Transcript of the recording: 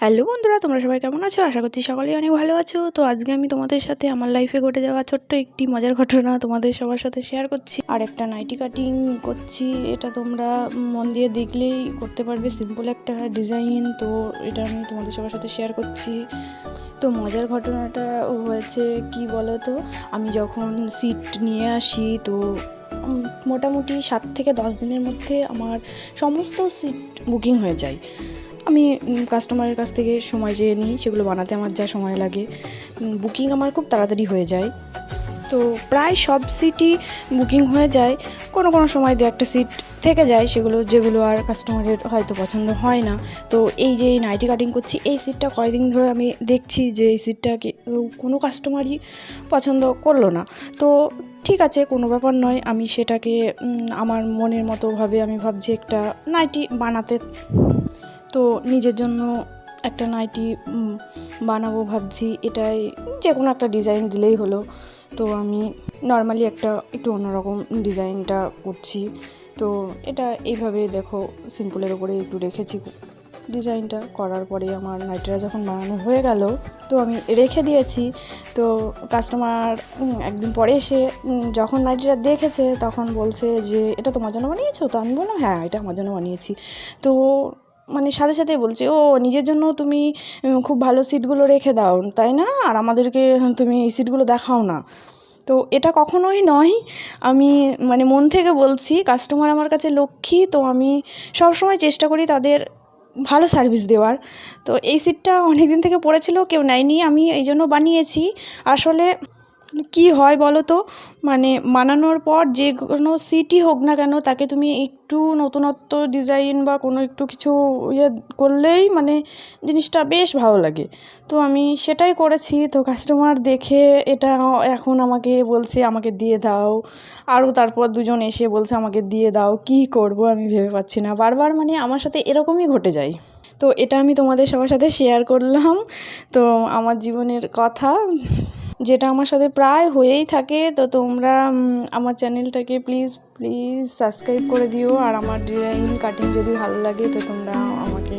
Hello বন্ধুরা, তোমরা সবাই কেমন আছো? আশা করছি সকলেই অনেক ভালো আছো। তো আজকে আমি তোমাদের সাথে আমার লাইফে ঘটে যাওয়া ছোট্ট একটি মজার ঘটনা তোমাদের সবার সাথে শেয়ার করছি। আর একটা নাইটি কাটিং করছি, এটা তোমরা মন দিয়ে দেখলেই করতে পারবে। সিম্পল একটা ডিজাইন তো এটা আমি তোমাদের সবার সাথে শেয়ার করছি। তো মজার ঘটনাটা হয়েছে কি বলো তো আমি যখন সিট নিয়ে আসি, তো মোটামুটি সাত থেকে দশ দিনের মধ্যে আমার সমস্ত সিট বুকিং হয়ে যায়। আমি কাস্টমারের কাছ থেকে সময় চেয়ে নিই, সেগুলো বানাতে আমার যা সময় লাগে। বুকিং আমার খুব তাড়াতাড়ি হয়ে যায়। তো প্রায় সব সিটই বুকিং হয়ে যায়। কোনো কোনো সময় দু একটা সিট থেকে যায়, সেগুলো, যেগুলো আর কাস্টমারের হয়তো পছন্দ হয় না। তো এই যে এই নাইটি কাটিং করছি, এই সিটটা কয়েকদিন ধরে আমি দেখছি যে এই সিটটা কোনো কাস্টমারই পছন্দ করল না। তো ঠিক আছে, কোনো ব্যাপার নয়, আমি সেটাকে আমার মনের মতোভাবে আমি ভাবছি একটা নাইটি বানাতে তো নিজের জন্য একটা নাইটি বানাবো ভাবছি। এটাই যে কোনো একটা ডিজাইন দিলেই হলো। তো আমি নর্মালি একটা একটু অন্যরকম ডিজাইনটা করছি। তো এটা এইভাবে দেখো সিম্পলের ওপরে একটু রেখেছি। ডিজাইনটা করার পরে আমার নাইটিটা যখন বানানো হয়ে গেল, তো আমি রেখে দিয়েছি। তো কাস্টমার একদিন পরে এসে যখন নাইটিটা দেখেছে, তখন বলছে যে, এটা তোমার জন্য বানিয়েছো? তো আমি বললাম হ্যাঁ এটা আমার জন্য বানিয়েছি। তো মানে সাথে সাথে বলছে, ও, নিজের জন্য তুমি খুব ভালো সিটগুলো রেখে দাও, তাই না? আর আমাদেরকে তুমি এই সিটগুলো দেখাও না। তো এটা কখনোই নয়। আমি মানে মন থেকে বলছি কাস্টমার আমার কাছে লক্ষ্মী, তো আমি সবসময় চেষ্টা করি তাদের ভালো সার্ভিস দেওয়ার। তো এই সিটটা অনেক দিন থেকে পড়েছিল, কেউ নেয়নি, আমি এই জন্য বানিয়েছি। আসলে কি হয় বলো তো? মানে বানানোর পর যে কোনো সিটই হোক না কেন তাকে তুমি একটু নতুনত্ব ডিজাইন বা কোনো একটু কিছু ইয়ে করলেই মানে জিনিসটা বেশ ভালো লাগে। তো আমি সেটাই করেছি। তো কাস্টমার দেখে এটা এখন আমাকে বলছে, আমাকে দিয়ে দাও। আরও তারপর দুজন এসে বলছে, আমাকে দিয়ে দাও, কি করব আমি ভেবে পাচ্ছি না। বারবার মানে আমার সাথে এরকমই ঘটে যায়। তো এটা আমি তোমাদের সবার সাথে শেয়ার করলাম। তো আমার জীবনের কথা যেটা আমার সাথে প্রায় হয়েই থাকে, তো তোমরা আমার চ্যানেলটাকে প্লিজ প্লিজ সাবস্ক্রাইব করে দিও। আর আমার ডিজাইন কাটিং যদি ভালো লাগে, তো তোমরা আমাকে